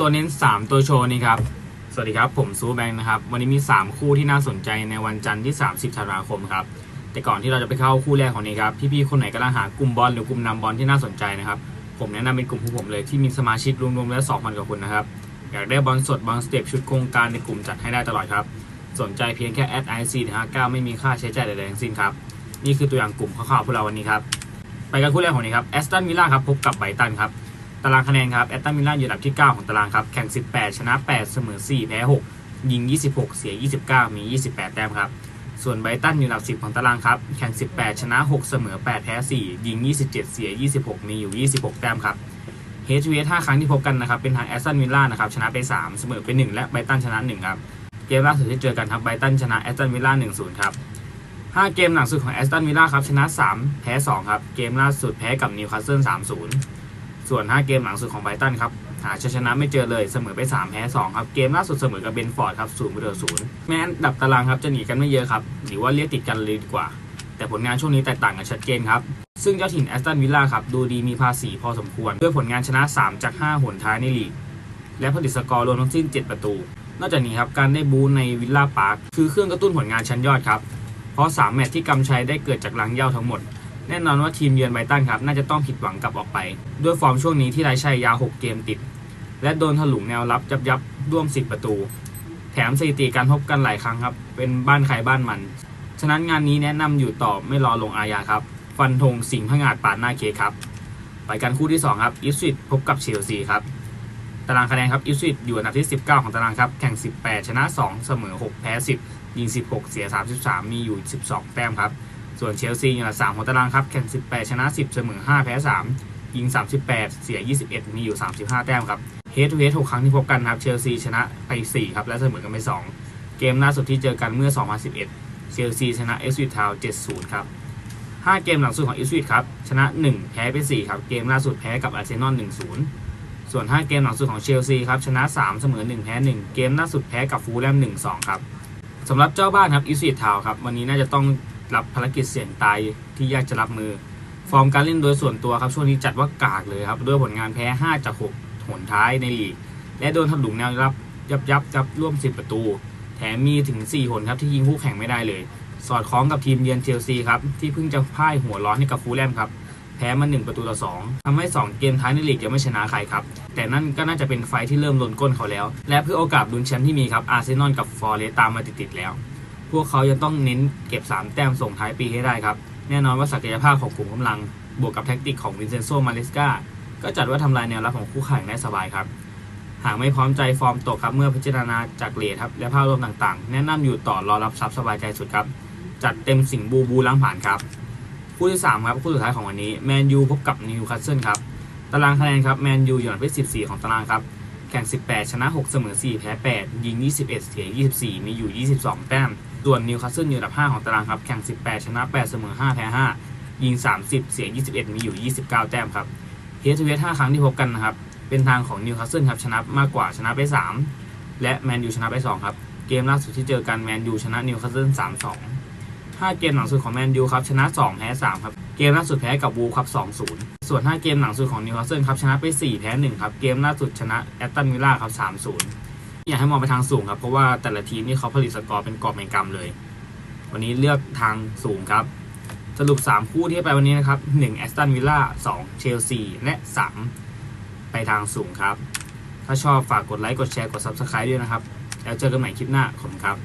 ตัวเน้น 3 ตัวโชว์นี่ครับ สวัสดีครับ ผมซูแบงค์นะครับ วันนี้มี 3 คู่ที่น่าสนใจในวันจันทร์ที่ 30ธันวาคมครับ แต่ก่อนที่เราจะไปเข้าคู่แรกของนี้ครับ พี่ๆ คนไหนกำลังหากลุ่มบอลหรือกลุ่มนำบอลที่น่าสนใจนะครับ ผมแนะนำเป็นกลุ่มของผมเลยที่มีสมาชิกรวมๆ แล้ว2,000กว่าคนนะครับ อยากได้บอลสดบอลสเต็ปชุดโครงการในกลุ่มจัดให้ได้ตลอดครับ สนใจเพียงแค่แอดไอซีนะฮะ9ไม่มีค่าใช้จ่ายใดๆทั้งสิ้นครับ นี่คือตัวอย่างกลุ่มคร่าวๆพวกเราวันนี้ครับ ไปกันคู่แรกของนี้ครับแอสตันวิลล่าครับพบกับไบตันครับ ตารางคะแนนครับแอตตันวิลล่าอยู่อันดับที่ 9 ของตารางครับ แข่ง 18 ชนะ 8 เสมอ 4 แพ้ 6 ยิง 26 เสีย 29 มี 28 แต้มครับ ส่วนไบรตันอยู่อันดับ 10 ของตารางครับ แข่ง 18 ชนะ 6 เสมอ 8 แพ้ 4 ยิง 27 เสีย 26 มีอยู่ 26 แต้มครับเฮดทูเฮด5ครั้งที่พบกันนะครับ เป็นทางแอสตันวิลล่านะครับ ชนะไป 3 เสมอไป 1 และไบรตันชนะ 1 ครับ เกมล่าสุดที่เจอกันครับไบรตันชนะแอสตันวิลล่า1-0 ครับ5เกมหลังสุดของแอสตันวิลล่าครับ ชนะ 3 แพ้ 2 ครับ เกมล่าสุดแพ้กับนิวคาสเซิล3-0 ส่วน 5 เกมหลังสุดของไบตันครับหาชัยชนะไม่เจอเลยเสมอไป 3 แพ้ 2 ครับ เกมล่าสุดเสมอกับเบนฟอร์ดครับ0ประตูศูนย์แม้นดับตารางครับจะหนีกันไม่เยอะครับหรือว่าเรียกติดกันเลยดีกว่า แต่ผลงานช่วงนี้แตกต่างกันชัดเจนครับ ซึ่งเจ้าถิ่นแอสตันวิลล่าครับดูดีมีภาษีพอสมควรด้วยผลงานชนะ 3 จาก 5 หนท้ายในลีกและผลิตสกอร์รวมทั้งสิ้น 7 ประตู นอกจากนี้ครับการได้บูในวิลล่าพาร์คคือเครื่องกระตุ้นผลงานชั้นยอดครับเพราะ3แมตช์ที่กำชัยได้เกิดจากลังเย้าทั้งหมด แน่นอนว่าทีมเยือนไบตันครับ น่าจะต้องผิดหวังกลับออกไป ด้วยฟอร์มช่วงนี้ที่ไร้ชัยยาว 6 เกมติด และโดนถลุงแนวรับยับยับร่วม 10 ประตู แถมสถิติการพบกันหลายครั้งครับ เป็นบ้านใครบ้านมัน ฉะนั้นงานนี้แนะนำอยู่ต่อไม่รอลงอาญาครับ ฟันธงสิงห์พงาดปาดหน้าเคครับไปกันคู่ที่ 2 ครับอิสวิตพบกับเชลซีครับตารางคะแนนครับอิสวิตอยู่อันดับที่ 19 ของตารางครับแข่ง 18 ชนะ 2 เสมอ 6 แพ้ 10 ยิง 16 เสีย 33 มีอยู่ 12 แต้มครับ ส่วนเชลซีอยู่อันดับ3ของตารางครับแข่ง 18 ชนะ 10 เสมอ 5 แพ้ 3 ยิง 38 เสีย 21 มีอยู่ 35 แต้มครับเฮดทูเฮด6ครั้งที่พบกันครับเชลซีชนะไป 4 ครับและเสมอกันไป 2 เกมล่าสุดที่เจอกันเมื่อ 2011 เชลซีชนะเอสวิททาว70 ครับ 5 เกมหลังสุดของเอสวิทครับ ชนะ 1 แพ้ไป 4 ครับ เกมล่าสุดแพ้กับอาร์เซนอล 1-0 ส่วน 5 เกมหลังสุดของเชลซีครับชนะ 3 เสมอ 1 แพ้ 1 เกมล่าสุดแพ้กับฟูลแลม 1-2 ครับสำหรับเจ้าบ้านครับอิสวิททาวครับวันนี้น่าจะต้อง รับภารกิจเสี่ยงตายที่ยากจะรับมือ ฟอร์มการเล่นโดยส่วนตัวครับช่วงนี้จัดว่ากากเลยครับ ด้วยผลงานแพ้ 5 จาก 6 หนท้ายในลีก และโดนถลุงแนวรับยับยับยับร่วม 10 ประตู แถมมีถึง 4 หนครับที่ยิงคู่แข่งไม่ได้เลย สอดคล้องกับทีมเยือนเชลซีครับที่เพิ่งจะพ่ายหัวร้อนให้กับฟูลแลมครับแพ้มา 1 ประตูต่อ 2ทำให้ 2 เกมท้ายในลีกยังไม่ชนะใครครับ แต่นั่นก็น่าจะเป็นไฟที่เริ่มลนก้นเขาแล้ว และเพื่อโอกาสลุ้นแชมป์ที่มีครับอาร์เซนอลกับฟอร์เรสตามมาติดๆแล้ว พวกเขายังต้องเน้นเก็บ 3 แต้มส่งท้ายปีให้ได้ครับ แน่นอนว่าศักยภาพของกลุ่มกำลัง บวกกับแท็กติกของวินเซนโซ มาเลสกาก็จัดว่าทำลายแนวรับของคู่แข่งได้สบายครับ หากไม่พร้อมใจฟอร์มตกครับเมื่อพิจารณาจากเลทครับและภาพรวมต่างๆ แนะนำอยู่ต่อรอรับทรัพย์สบายใจสุดครับ จัดเต็มสิ่งบูบูล้างผ่านครับ คู่ที่ 3 ครับคู่สุดท้ายของวันนี้แมนยูพบกับนิวคาสเซิลครับ ตารางคะแนนครับแมนยูอยู่อันดับที่14 ของตารางครับแข่ง 18 ชนะ 6 เสมอ 4 แพ้ 8 ยิง 21 เสีย 24 มีอยู่ 22 แต้ม ส่วนนิวคาสเซิลอยู่อันดับ 5 ของตารางครับ แข่ง 18 ชนะ 8 เสมอ 5 แพ้ 5 ยิง 30 เสีย 21 มีอยู่ 29 แต้มครับเฮดทูเฮด5ครั้งที่พบกันนะครับ เป็นทางของนิวคาสเซิลครับชนะมากกว่าชนะไป 3 และแมนยูชนะไป 2 ครับ เกมล่าสุดที่เจอกันแมนยูชนะนิวคาสเซิล3-2 5 เกมหลังสุดของแมนยูครับชนะ 2 แพ้ 3 ครับ เกมล่าสุดแพ้กับวูครับ 2-0 ส่วน 5 เกมหลังสุดของนิวคาสเซิลครับชนะไป 4 แพ้ 1 ครับ เกมล่าสุดชนะแอตตันวิลล่าครับ 3-0 อยากให้มองไปทางสูงครับ เพราะว่าแต่ละทีมนี่เขาผลิตสกอร์เป็นกรอบเป็นกำเลย วันนี้เลือกทางสูงครับ สรุป 3 คู่ที่ไปวันนี้นะครับ1แอสตันวิลล่า2เชลซีและ3ไปทางสูงครับ ถ้าชอบฝากกดไลค์กดแชร์กด Subscribe ด้วยนะครับ แล้วเจอกันใหม่คลิปหน้าขอบคุณครับ